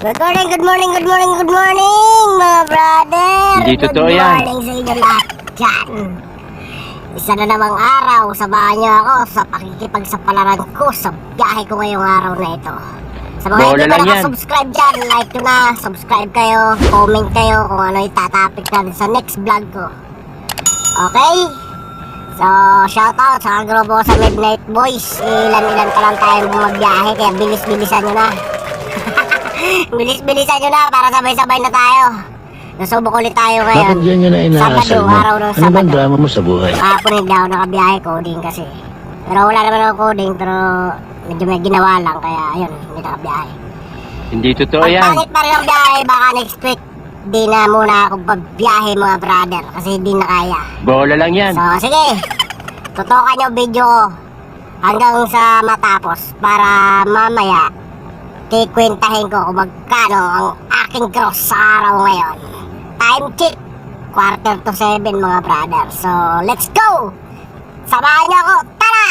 Good morning, good morning, good morning, good morning, mga brother! Hindi good totoo yan. morning sa inyo lahat dyan. Isa na namang araw, samahan niyo ako sa pakikipagsapalaran ko sa biyahe ko ngayong araw na ito. Sa mga Bola hindi pa nakasubscribe dyan, like ko na, subscribe kayo, comment kayo kung ano itatapik natin sa next vlog ko. Okay? So, shoutout sa grupo sa Midnight Boys. Ilan-ilan pa lang tayo bumabiyahe, kaya bilis-bilisan nyo na. Bilis-bilisan nyo na para sabay-sabay na tayo. Nasubok ulit tayo ngayon. Bakit yan yun na inaasal Sabado, mo? araw ng Ano Sabado. bang drama mo sa buhay? Kahapon hindi ako nakabiyahe, coding kasi. Pero wala naman ako coding, pero medyo may ginawa lang, kaya ayun, hindi nakabiyahe. Hindi totoo Pag yan. pangit pa rin ang biyahe, baka next week, di na muna ako pagbiyahe mga brother, kasi hindi na kaya. Bola lang yan. So, sige. Tutukan nyo video ko hanggang sa matapos para mamaya kikwentahin ko kung magkano ang aking gross sa araw ngayon. Time check. Quarter to seven mga brother. So, let's go! Samahan niyo ako. Tara!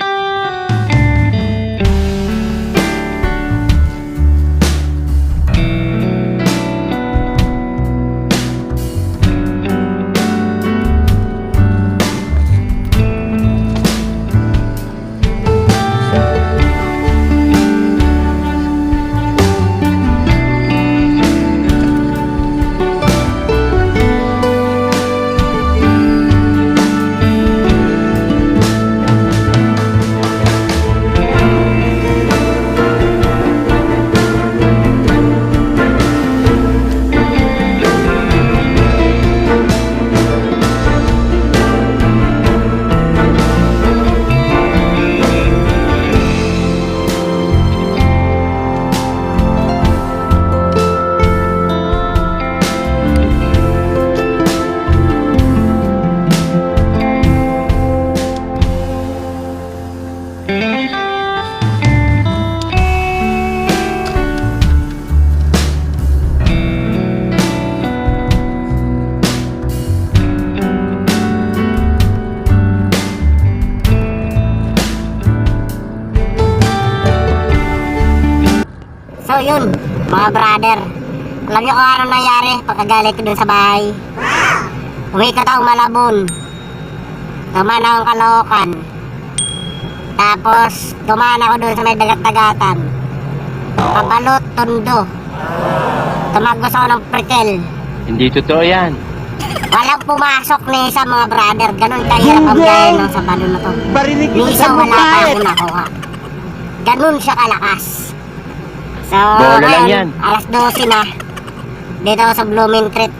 So brother. Alam niyo kung ano nangyari pagkagalit ko dun sa bahay. Umikat ako malabon. Tumaan akong kalokan. Tapos, tumaan ako dun sa may dagat-dagatan. Pabalot, tondo. Tumagos ako ng prikel. Hindi totoo yan. Walang pumasok ni sa mga brother. Ganun kahirap ang biyahe ng sa balon na to. Barinig Minsan wala pa ako nakuha. Ganun siya kalakas. So, Bola lang yan. alas 12 na. Dito ako sa Blooming Treat.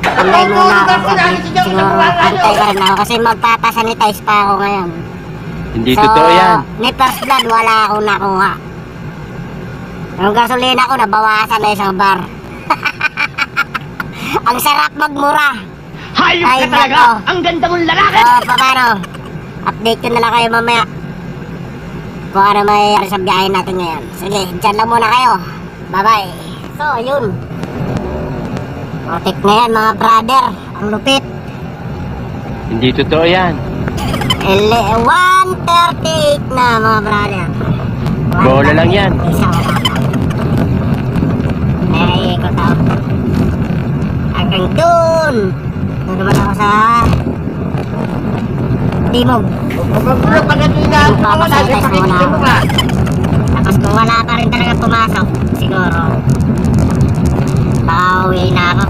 Antay muna ako. Siguro, antay pa rin ako kasi magpapasanitize pa ako ngayon. Hindi so, totoo yan. ni first blood, wala akong nakuha. Yung gasolina ko, nabawasan na isang bar. Ang sarap magmura. Hayop Ay, ka talaga! Ang ganda mong lalaki! So, paano? Update ko na lang kayo mamaya. Kung ano may sa biyahe natin ngayon. Sige, dyan lang muna kayo. Bye-bye. So, ayun. Protect na yan, mga brother. Ang lupit. Hindi totoo yan. Ele 138 na, mga brother. Bola lang yan. Isa wala pa. Ay, ikot ako. Hanggang dun. Doon naman ako sa... Timog. Pagkagulo pa na doon na Yung papasantas mo na. mo ka. Tapos kung wala pa rin talaga pumasok, siguro, pauwi na ako.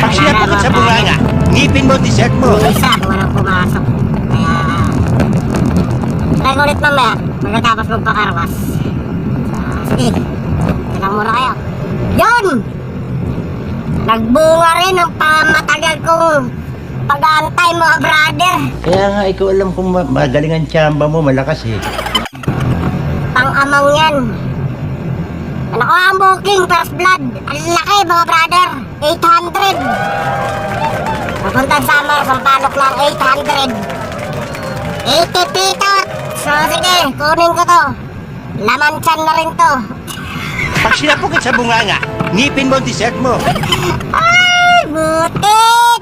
Pag sinapakit sa bunganga, ngipin mo, t-shirt mo. Yung isa, walang pumasok. Kaya, ko ulit mamaya, magkatapos magpakarwas. Sige, kailang muna kayo. Yun! Nagbunga rin ang kong pag-aantay mga brother. Kaya nga, ikaw alam kung ma- magaling ang tsamba mo, malakas eh. Pang-amang yan. Ano ko ang booking, first blood. Ang laki mga brother. 800. Papuntang summer, sampalok lang 800. 80 pitot. So sige, kunin ko to. Laman tiyan na rin to. Pag sinapakit sa bunganga, ngipin mo, t-shirt mo. Ay, butik!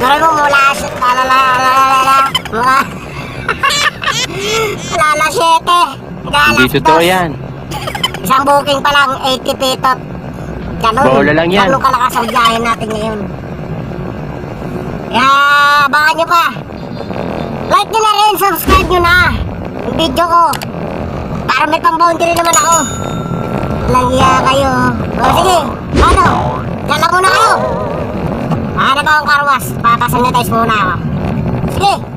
Gawin mo mula, lala, lala, mga... lala 7. Hindi totoo yan. Isang booking pa lang, 80 petot. Ganun. Bola lang yan. Ganun kalakas ang biyahe natin ngayon. Kaya, abangan nyo pa. Like nyo na rin, subscribe nyo na. Yung video ko. Para may pang-boundary naman ako. Langya kayo. O sige, ano? Lang muna kayo. Hanap akong karwas. Papasanitize muna ako. Sige.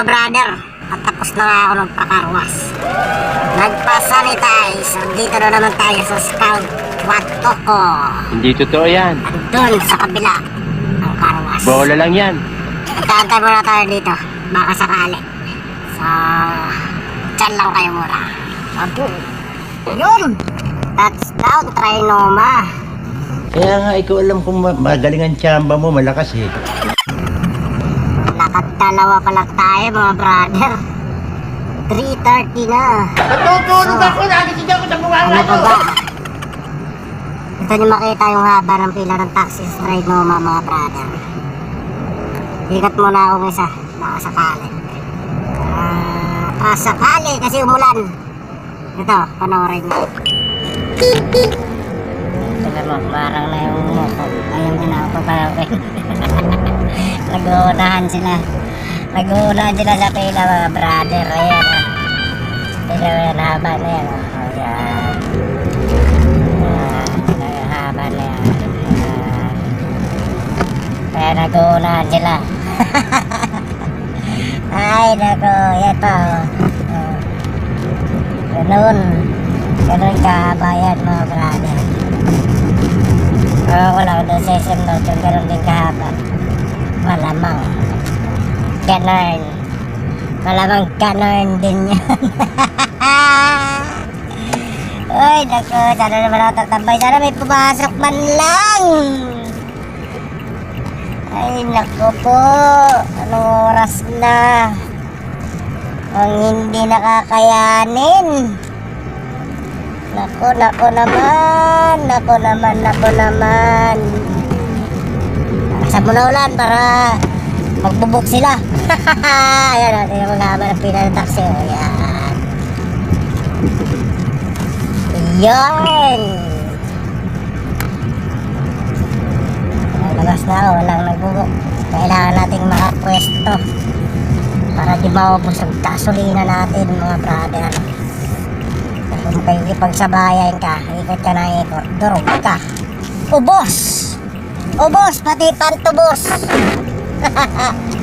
Mga brother. At tapos na nga ako magpakarwas. Nagpa-sanitize. Dito na naman tayo sa Scout Watoko. Hindi totoo yan. Doon sa kabila ang karwas. Bola lang yan. Taantay muna tayo dito. Baka sakali. So, dyan lang kayo muna. Apo. Yun! Touchdown, Trinoma. Kaya nga, ikaw alam kung ma- magaling ang tsamba mo, malakas eh. Lakad dalawa pa lang tayo, mga brother. 3.30 na. Natutulog ako, nagising ako sa bunganga Ano pa ba? Ito niyo makita yung haba ng pila ng taxi sa Trinoma, mga brother. Ikat muna akong isa. Baka sakali. Ah, ah, sakali kasi umulan. Ito, panoorin niyo. Tignan mo, parang na yung muko. Ayun na ako. Nag-uunahan sila. Nag-uunahan sila sa pila, mga brother. Ayan, ah. Tignan mo yan, haba na yan. Ayan. Ah, haba na yan. Kaya naguunahan sila. Ay, nako, ito. Ganun. Ganun kahabayan mga brother. Oo, wala ko doon sa SM North yung ganun din kahaba. Malamang. Ganun. Malamang ganun din yan. Ay, naku, sana naman ako tatambay. Sana may pumasok man lang. Ay, naku po. Anong oras na? Ang hindi nakakayanin. Naku, naku naman. Naku naman, naku naman. Sa muna ulan para magbubuk sila. Ayan natin yung mga haba ng pila ng taxi. Ayan. Yan! Labas na ako, walang nagbubok. Kailangan nating makapwesto para di maubos ang gasolina natin mga brother. Kung kayo ipagsabayan ka, ikot ka na ikot, durog ka. Ubos! Ubos, pati pantubos!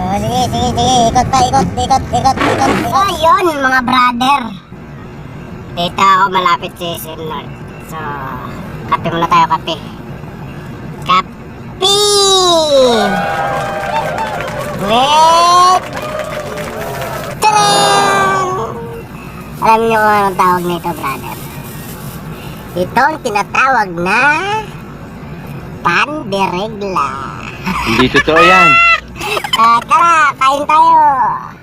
Oh, sige, sige, sige. Ikot pa, ikot, ikot, ikot, ikot, ikot. So, yun, mga brother. Dito ako malapit sa SM North. So, kape muna tayo, kape. Kape! Wait! Tadaan! Alam niyo kung anong tawag nito, brother? Ito ang tinatawag na panderegla. Hindi totoo yan. Ah, tara, kain tayo.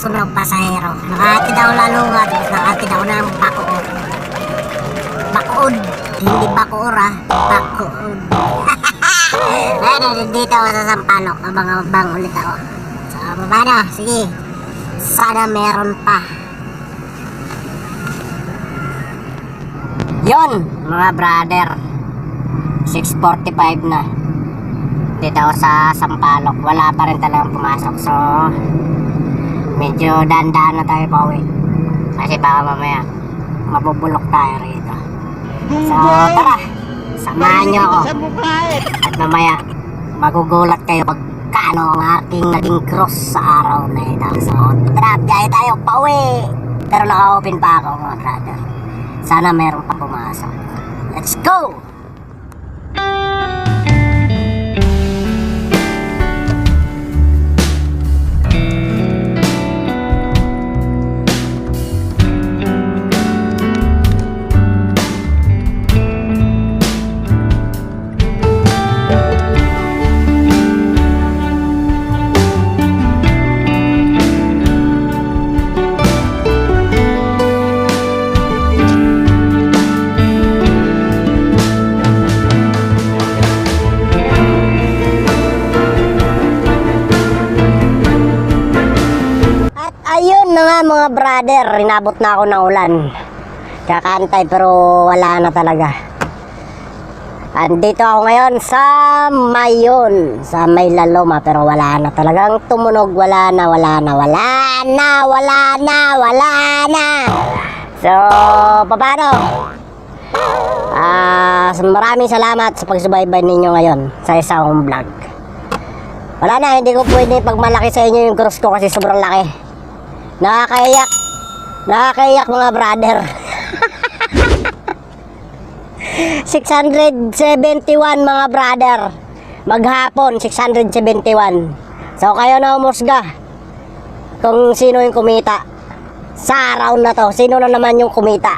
Sunog pasahero. Nakatid ako lalungan, nakatid ako ng bakuod. Bakuod, hindi bakuor ah, bakuod. Ayun, dito ako sa Sampalok, abang-abang ulit ako. So, baba na, sige. Sana meron pa. Yun, mga brother. 6.45 na dito ako sa Sampalok wala pa rin talagang pumasok so medyo dandaan na tayo pauwi kasi baka mamaya mabubulok tayo rito. So tara samahan nyo ako. Eh. at mamaya magugulat kayo pag kano ang aking naging cross sa araw na ito. So tara biyahe tayo pauwi pero naka-open pa ako mga brother. Sana meron pa pumasok. Let's go! At mga brother, inabot na ako ng ulan. Kakantay pero wala na talaga. Andito ako ngayon sa Mayon, sa Maylaloma pero wala na talagang tumunog, wala na, wala na, wala na, wala na, wala na. So, paano? Ah, maraming salamat sa pagsubaybay ninyo ngayon sa isang vlog. Wala na, hindi ko pwede pagmalaki sa inyo yung cross ko kasi sobrang laki. Nakakaiyak. Nakakaiyak mga brother. 671 mga brother. Maghapon, 671. So kayo na umusga kung sino yung kumita. Sa araw na to, sino na naman yung kumita.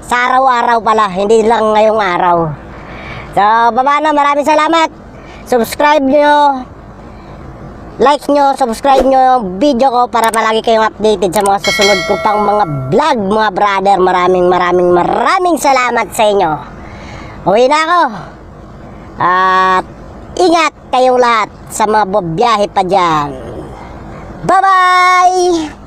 Sa araw-araw pala, hindi lang ngayong araw. So, baba na, maraming salamat. Subscribe nyo, like nyo, subscribe nyo yung video ko para palagi kayong updated sa mga susunod ko pang mga vlog, mga brother. Maraming, maraming, maraming salamat sa inyo. Uwi na ako. At ingat kayong lahat sa mga biyahe pa dyan. Bye-bye!